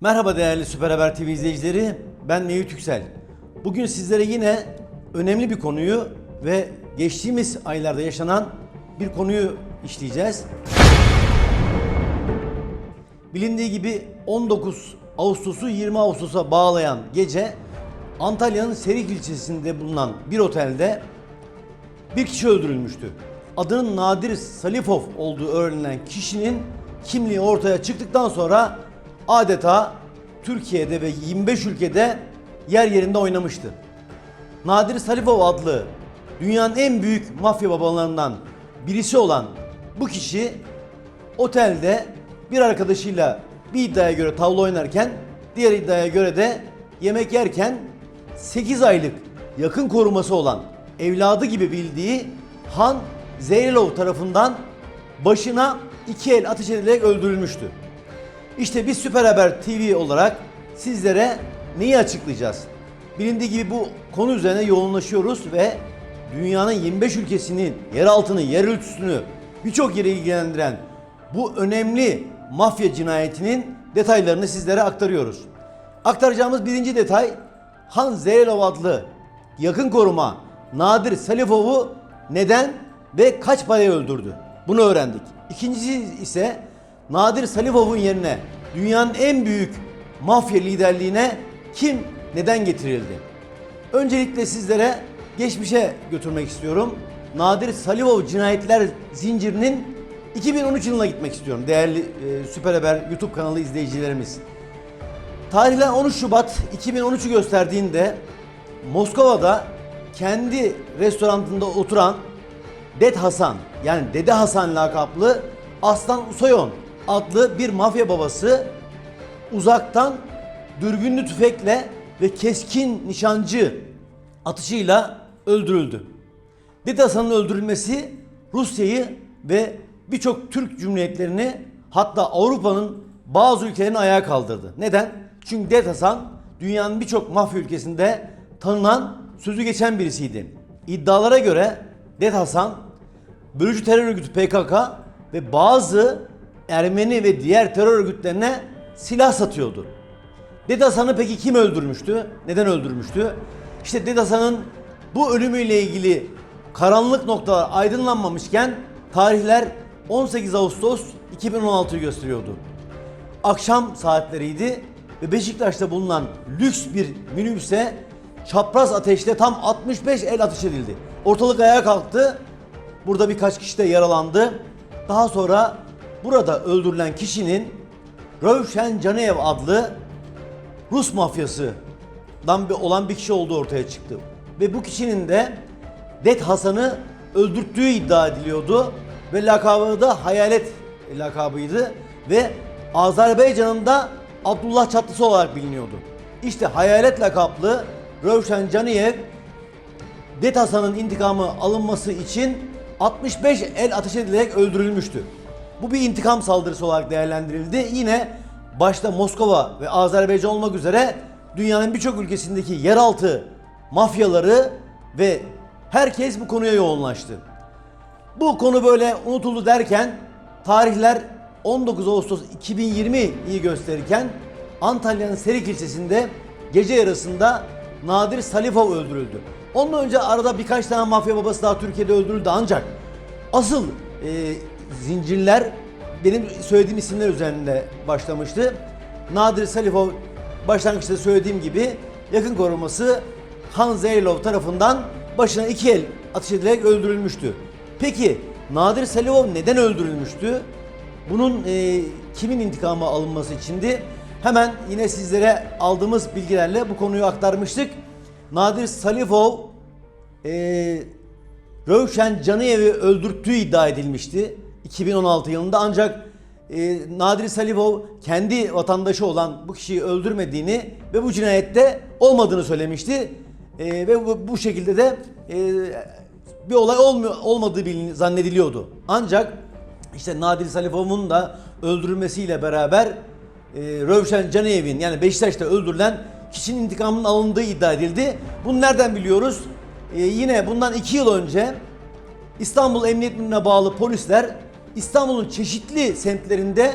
Merhaba değerli Süper Haber TV izleyicileri. Ben Mevlüt Yüksel. Bugün sizlere yine önemli bir konuyu ve geçtiğimiz aylarda yaşanan bir konuyu işleyeceğiz. Bilindiği gibi 19 Ağustos'u 20 Ağustos'a bağlayan gece Antalya'nın Serik ilçesinde bulunan bir otelde bir kişi öldürülmüştü. Adının Nadir Salifov olduğu öğrenilen kişinin kimliği ortaya çıktıktan sonra adeta Türkiye'de ve 25 ülkede yer yerinde oynamıştı. Nadir Salifov adlı dünyanın en büyük mafya babalarından birisi olan bu kişi otelde bir arkadaşıyla bir iddiaya göre tavla oynarken diğer iddiaya göre de yemek yerken 8 aylık yakın koruması olan evladı gibi bildiği Han Zeyrelov tarafından başına iki el ateş edilerek öldürülmüştü. İşte biz Süper Haber TV olarak sizlere neyi açıklayacağız? Bilindiği gibi bu konu üzerine yoğunlaşıyoruz ve dünyanın 25 ülkesinin yer altını, yer üstünü birçok yere ilgilendiren bu önemli mafya cinayetinin detaylarını sizlere aktarıyoruz. Aktaracağımız birinci detay Han Zeyrelov adlı yakın koruma Nadir Salifov'u neden ve kaç paraya öldürdü? Bunu öğrendik. İkincisi ise Nadir Salifov'un yerine dünyanın en büyük mafya liderliğine kim neden getirildi? Öncelikle sizlere geçmişe götürmek istiyorum. Nadir Salivov cinayetler zincirinin 2013 yılına gitmek istiyorum değerli e, Süper Haber YouTube kanalı izleyicilerimiz. Tarihler 13 Şubat 2013'ü gösterdiğinde Moskova'da kendi restoranında oturan Det Hasan yani Dede Hasan lakaplı Aslan Usoyon adlı bir mafya babası uzaktan dürbünlü tüfekle ve keskin nişancı atışıyla öldürüldü. Dede Hasan'ın öldürülmesi Rusya'yı ve birçok Türk cumhuriyetlerini hatta Avrupa'nın bazı ülkelerini ayağa kaldırdı. Neden? Çünkü Dede Hasan dünyanın birçok mafya ülkesinde tanınan, sözü geçen birisiydi. İddialara göre Hasan bölücü terör örgütü PKK ve bazı Ermeni ve diğer terör örgütlerine silah satıyordu. Dede Hasan'ı peki kim öldürmüştü? Neden öldürmüştü? İşte Dede Hasan'ın bu ölümüyle ilgili karanlık noktalar aydınlanmamışken tarihler 18 Ağustos 2016'yı gösteriyordu. Akşam saatleriydi ve Beşiktaş'ta bulunan lüks bir minibüse çapraz ateşle tam 65 el ateş edildi. Ortalık ayağa kalktı. Burada birkaç kişi de yaralandı. Daha sonra burada öldürülen kişinin Rövşen Caneyev adlı Rus mafyasından olan bir kişi olduğu ortaya çıktı. Ve bu kişinin de Det Hasan'ı öldürttüğü iddia ediliyordu. Ve lakabı da Hayalet lakabıydı. Ve Azerbaycan'ın da Abdullah Çatlısı olarak biliniyordu. İşte Hayalet lakaplı Rövşen Caniyev Det Hasan'ın intikamı alınması için 65 el ateş edilerek öldürülmüştü. Bu bir intikam saldırısı olarak değerlendirildi. Yine başta Moskova ve Azerbaycan olmak üzere dünyanın birçok ülkesindeki yeraltı mafyaları ve herkes bu konuya yoğunlaştı. Bu konu böyle unutuldu derken tarihler 19 Ağustos 2020'yi gösterirken Antalya'nın Serik ilçesinde gece yarısında Nadir Salifov öldürüldü. Ondan önce arada birkaç tane mafya babası daha Türkiye'de öldürüldü ancak asıl e, zincirler benim söylediğim isimler üzerinde başlamıştı. Nadir Salifov başlangıçta söylediğim gibi yakın koruması Han Zeylov tarafından başına iki el ateş edilerek öldürülmüştü. Peki Nadir Salivov neden öldürülmüştü? Bunun e, kimin intikamı alınması içindi? Hemen yine sizlere aldığımız bilgilerle bu konuyu aktarmıştık. Nadir Salivov e, Rövşen Caniyev'i öldürttüğü iddia edilmişti 2016 yılında ancak e, Nadir Salivov kendi vatandaşı olan bu kişiyi öldürmediğini ve bu cinayette olmadığını söylemişti. E, ve bu, bu şekilde de e, bir olay olmuyor, olmadığı bilin, zannediliyordu. Ancak işte Nadir Salivov'un da öldürülmesiyle beraber e, Rövşen Caniyev'in yani Beşiktaş'ta öldürülen kişinin intikamının alındığı iddia edildi. Bunu nereden biliyoruz? E, yine bundan iki yıl önce İstanbul Emniyet Müdürlüğü'ne bağlı polisler İstanbul'un çeşitli semtlerinde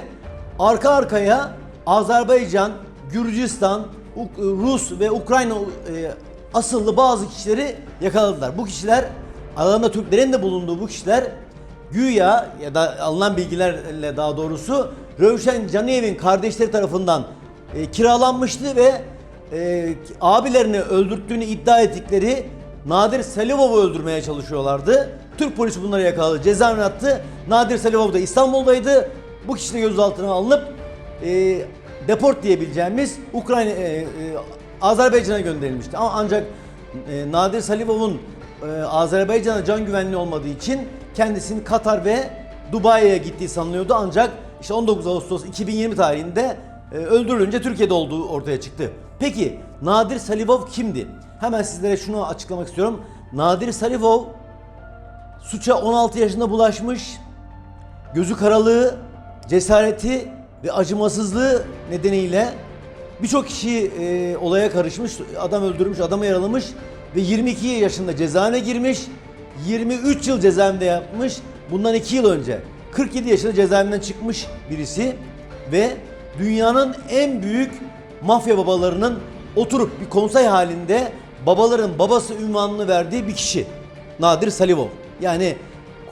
arka arkaya Azerbaycan, Gürcistan, Rus ve Ukrayna e, asıllı bazı kişileri yakaladılar. Bu kişiler aralarında Türklerin de bulunduğu bu kişiler güya ya da alınan bilgilerle daha doğrusu Rövşen Caniyev'in kardeşleri tarafından e, kiralanmıştı ve e, abilerini öldürttüğünü iddia ettikleri Nadir Salivov'u öldürmeye çalışıyorlardı. Türk polisi bunları yakaladı, cezaevine attı. Nadir Salivov da İstanbul'daydı. Bu kişi de gözaltına alınıp e, deport diyebileceğimiz Ukrayna e, e, Azerbaycan'a gönderilmişti. Ama ancak e, Nadir Salivov'un e, Azerbaycan'a can güvenliği olmadığı için kendisini Katar ve Dubai'ye gittiği sanılıyordu. Ancak işte 19 Ağustos 2020 tarihinde e, öldürülünce Türkiye'de olduğu ortaya çıktı. Peki Nadir Salivov kimdi? Hemen sizlere şunu açıklamak istiyorum. Nadir Salivov suça 16 yaşında bulaşmış, gözü karalığı, cesareti ve acımasızlığı nedeniyle birçok kişi e, olaya karışmış, adam öldürmüş, adamı yaralamış ve 22 yaşında cezaevine girmiş, 23 yıl cezaevinde yapmış. Bundan 2 yıl önce 47 yaşında cezaevinden çıkmış birisi ve dünyanın en büyük mafya babalarının oturup bir konsey halinde babaların babası ünvanını verdiği bir kişi. Nadir Salivov. Yani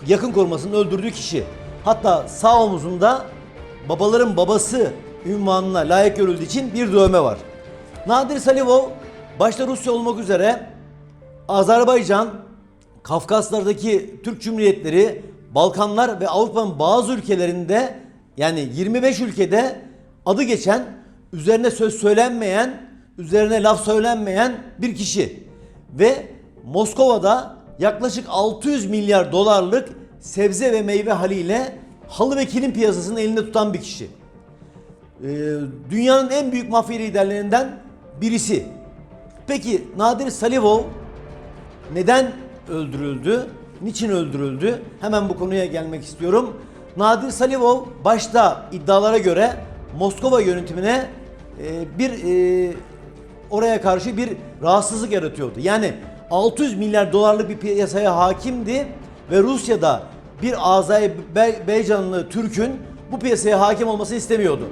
yakın korumasının öldürdüğü kişi. Hatta sağ omuzunda babaların babası ünvanına layık görüldüğü için bir dövme var. Nadir Salivov başta Rusya olmak üzere Azerbaycan, Kafkaslardaki Türk Cumhuriyetleri, Balkanlar ve Avrupa'nın bazı ülkelerinde yani 25 ülkede adı geçen, üzerine söz söylenmeyen, üzerine laf söylenmeyen bir kişi. Ve Moskova'da yaklaşık 600 milyar dolarlık sebze ve meyve haliyle halı ve kilim piyasasını elinde tutan bir kişi. Ee, dünyanın en büyük mafya liderlerinden birisi. Peki Nadir Salivov neden öldürüldü? Niçin öldürüldü? Hemen bu konuya gelmek istiyorum. Nadir Salivov başta iddialara göre Moskova yönetimine e, bir e, oraya karşı bir rahatsızlık yaratıyordu. Yani 600 milyar dolarlık bir piyasaya hakimdi ve Rusya'da bir Azerbaycanlı Türk'ün bu piyasaya hakim olmasını istemiyordu.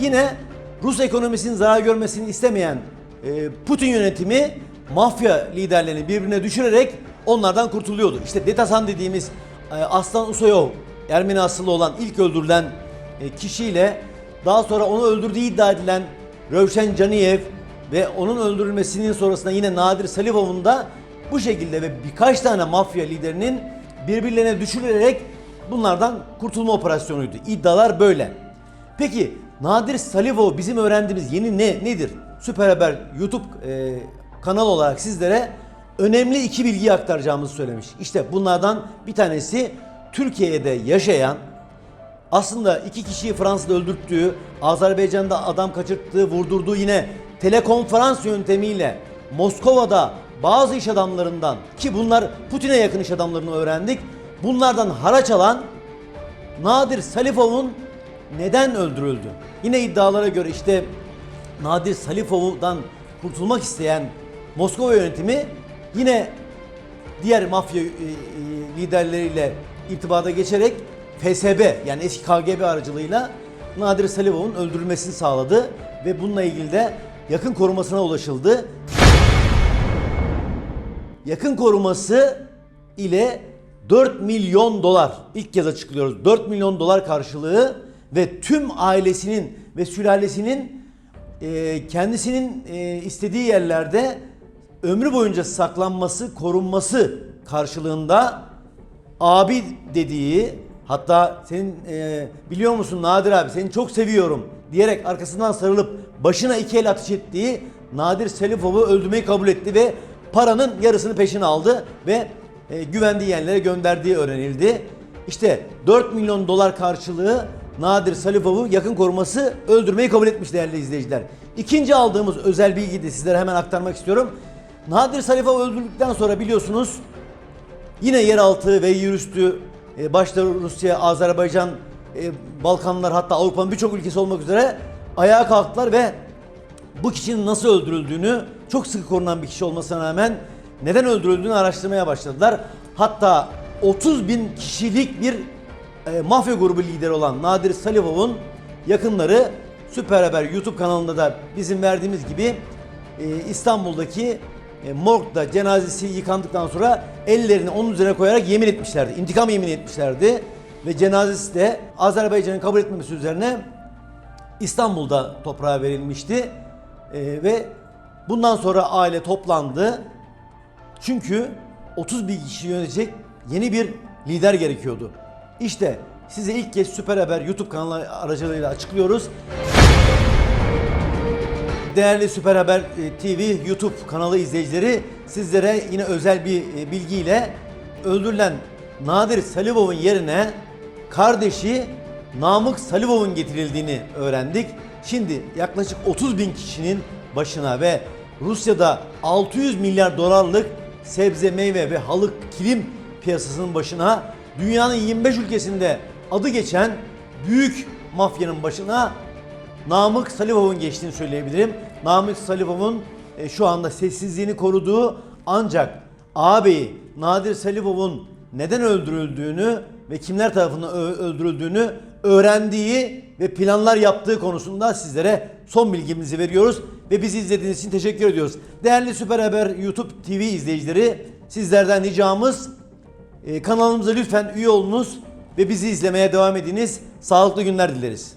Yine Rus ekonomisinin zarar görmesini istemeyen e, Putin yönetimi mafya liderlerini birbirine düşürerek onlardan kurtuluyordu. İşte Detasan dediğimiz e, Aslan Usoyov, Ermeni asıllı olan ilk öldürülen e, kişiyle daha sonra onu öldürdüğü iddia edilen Rövşen Caniyev ve onun öldürülmesinin sonrasında yine Nadir Salivov'un da bu şekilde ve birkaç tane mafya liderinin birbirlerine düşürülerek bunlardan kurtulma operasyonuydu. İddialar böyle. Peki Nadir Salivov bizim öğrendiğimiz yeni ne nedir? Süper Haber YouTube e, kanal olarak sizlere önemli iki bilgiyi aktaracağımızı söylemiş. İşte bunlardan bir tanesi Türkiye'de yaşayan aslında iki kişiyi Fransa'da öldürttüğü, Azerbaycan'da adam kaçırttığı, vurdurduğu yine telekonferans yöntemiyle Moskova'da bazı iş adamlarından ki bunlar Putin'e yakın iş adamlarını öğrendik. Bunlardan haraç alan Nadir Salifov'un neden öldürüldü? Yine iddialara göre işte Nadir Salifov'dan kurtulmak isteyen Moskova yönetimi yine diğer mafya e, e, liderleriyle irtibata geçerek FSB yani eski KGB aracılığıyla Nadir Salivov'un öldürülmesini sağladı ve bununla ilgili de yakın korumasına ulaşıldı. Yakın koruması ile 4 milyon dolar ilk kez açıklıyoruz. 4 milyon dolar karşılığı ve tüm ailesinin ve sülalesinin e, kendisinin e, istediği yerlerde ömrü boyunca saklanması, korunması karşılığında abi dediği hatta senin e, biliyor musun Nadir abi seni çok seviyorum diyerek arkasından sarılıp başına iki el ateş ettiği Nadir Selifov'u öldürmeyi kabul etti ve paranın yarısını peşine aldı ve e, güvendiği yerlere gönderdiği öğrenildi. İşte 4 milyon dolar karşılığı Nadir Salifov'u yakın koruması öldürmeyi kabul etmiş değerli izleyiciler. İkinci aldığımız özel bilgiyi de sizlere hemen aktarmak istiyorum. Nadir Salifov öldürüldükten sonra biliyorsunuz Yine yeraltı ve yerüstü e, başta Rusya, Azerbaycan, e, Balkanlar hatta Avrupa'nın birçok ülkesi olmak üzere ayağa kalktılar ve bu kişinin nasıl öldürüldüğünü çok sıkı korunan bir kişi olmasına rağmen neden öldürüldüğünü araştırmaya başladılar. Hatta 30 bin kişilik bir e, mafya grubu lideri olan Nadir Salivov'un yakınları Süper Haber YouTube kanalında da bizim verdiğimiz gibi e, İstanbul'daki e, morgda cenazesi yıkandıktan sonra ellerini onun üzerine koyarak yemin etmişlerdi. İntikam yemin etmişlerdi. Ve cenazesi de Azerbaycan'ın kabul etmemesi üzerine İstanbul'da toprağa verilmişti. E, ve bundan sonra aile toplandı. Çünkü 30 bin kişi yönetecek yeni bir lider gerekiyordu. İşte size ilk kez Süper Haber YouTube kanalı aracılığıyla açıklıyoruz. Değerli Süper Haber e, TV YouTube kanalı izleyicileri sizlere yine özel bir e, bilgiyle öldürülen Nadir Salivov'un yerine kardeşi Namık Salivov'un getirildiğini öğrendik. Şimdi yaklaşık 30 bin kişinin başına ve Rusya'da 600 milyar dolarlık sebze, meyve ve halı kilim piyasasının başına dünyanın 25 ülkesinde adı geçen büyük mafyanın başına Namık Salivov'un geçtiğini söyleyebilirim. Namık Salivov'un e, şu anda sessizliğini koruduğu ancak ağabeyi Nadir Salivov'un neden öldürüldüğünü ve kimler tarafından öldürüldüğünü öğrendiği ve planlar yaptığı konusunda sizlere son bilgimizi veriyoruz ve bizi izlediğiniz için teşekkür ediyoruz. Değerli Süper Haber YouTube TV izleyicileri sizlerden ricamız e, kanalımıza lütfen üye olunuz ve bizi izlemeye devam ediniz. Sağlıklı günler dileriz.